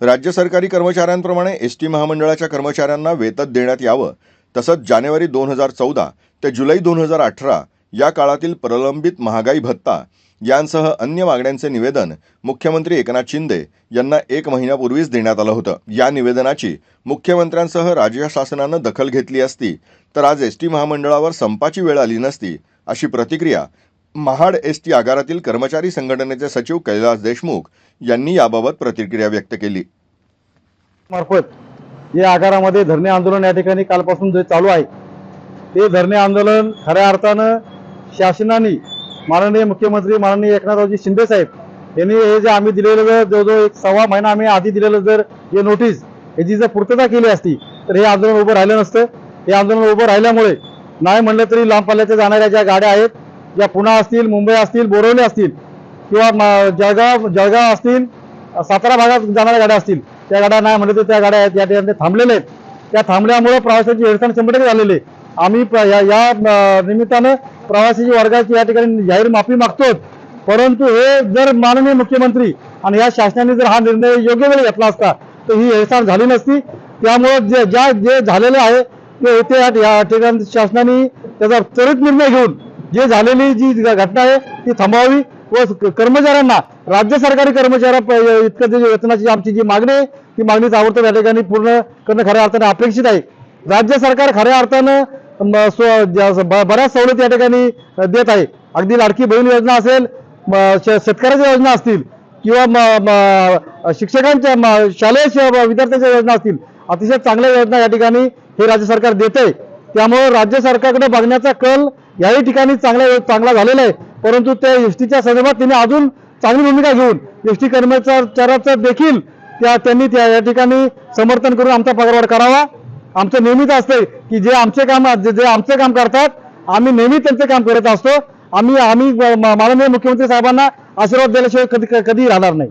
राज्य सरकारी कर्मचाऱ्यांप्रमाणे S T महामंडळाच्या कर्मचाऱ्यांना वेतन देण्यात यावं तसंच जानेवारी दोन हजार चौदा ते जुलै दोन हजार अठरा या काळातील प्रलंबित महागाई भत्ता यांसह अन्य मागण्यांचे निवेदन मुख्यमंत्री एकनाथ शिंदे यांना एक महिन्यापूर्वीच देण्यात आलं होतं. या निवेदनाची मुख्यमंत्र्यांसह राज्य शासनानं दखल घेतली असती तर आज एस टी महामंडळावर संपाची वेळ आली नसती अशी प्रतिक्रिया महाड एस टी आगारातील कर्मचारी संघटनेचे सचिव कैलास देशमुख यांनी याबाबत प्रतिक्रिया व्यक्त केली. मार्फत या आगारामध्ये धरणे आंदोलन या ठिकाणी कालपासून जे चालू आहे ते धरणे आंदोलन खऱ्या अर्थानं शासनाने माननीय मुख्यमंत्री माननीय एकनाथरावजी शिंदे साहेब यांनी हे जे आम्ही दिलेलं जर जवळजवळ एक सव्वा महिना आम्ही आधी दिलेलं जर हे नोटीस याची जर पूर्तता केली असती तर हे आंदोलन उभं राहिलं नसतं. हे आंदोलन उभं राहिल्यामुळे नाही म्हणलं तरी लांब पल्ल्याच्या जाणाऱ्या ज्या गाड्या आहेत ज्या पुणे असतील मुंबई असतील बोरवली असतील किंवा जळगाव जळगाव असतील सातारा भागात जाणाऱ्या गाड्या असतील त्या गाड्या नाही म्हणलं तर त्या गाड्या आहेत या ठिकाणी थांबलेल्या आहेत. त्या थांबल्यामुळे प्रवाशांची हेळसांड शंभर टक्के झालेली आहे. आम्ही प्र- या या, निमित्तानं प्रवासी वर्गाची या ठिकाणी जाहीर माफी मागतो परंतु हे जर माननीय मुख्यमंत्री आणि या शासनाने जर हा निर्णय योग्य वेळी घेतला असता तर ही हेळसांड झाली नसती. त्यामुळे जे ज्या जे झालेलं आहे ते होते या- या ठिकाणी शासनाने त्याचा त्वरित निर्णय घेऊन जे झालेली जी घटना आहे ती थांबवावी व कर्मचाऱ्यांना राज्य सरकारी कर्मचाऱ्या इतकं जे वेतनाची आमची जी मागणी आहे ती मागणी ताबडतोब या ठिकाणी पूर्ण करणं खऱ्या अर्थाने अपेक्षित आहे. राज्य सरकार खऱ्या अर्थानं स्व- बऱ्याच सवलती या ठिकाणी देत आहे. अगदी लाडकी बहीण योजना असेल म, श- शेतकऱ्याच्या योजना असतील किंवा शिक्षकांच्या शालेय श- विद्यार्थ्यांच्या योजना असतील अतिशय चांगल्या योजना या ठिकाणी हे राज्य सरकार देते त्यामुळे राज्य सरकारकडे बघण्याचा कल याही ठिकाणी चांगला चांगला झालेला आहे. परंतु त्या एस टीच्या संदर्भात त्यांनी अजून चांगली भूमिका घेऊन एस टी कर्मचाऱ्याचं देखील त्या त्यांनी त्या या ठिकाणी समर्थन करून आमचा पगारवाढ करावा. आमचं नेहमीच असतंय की जे आमचे काम जे जे आमचे काम करतात आम्ही नेहमी त्यांचे काम करत असतो. आम्ही आम्ही माननीय मुख्यमंत्री साहेबांना आशीर्वाद दिल्याशिवाय कधी कधी राहणार नाही.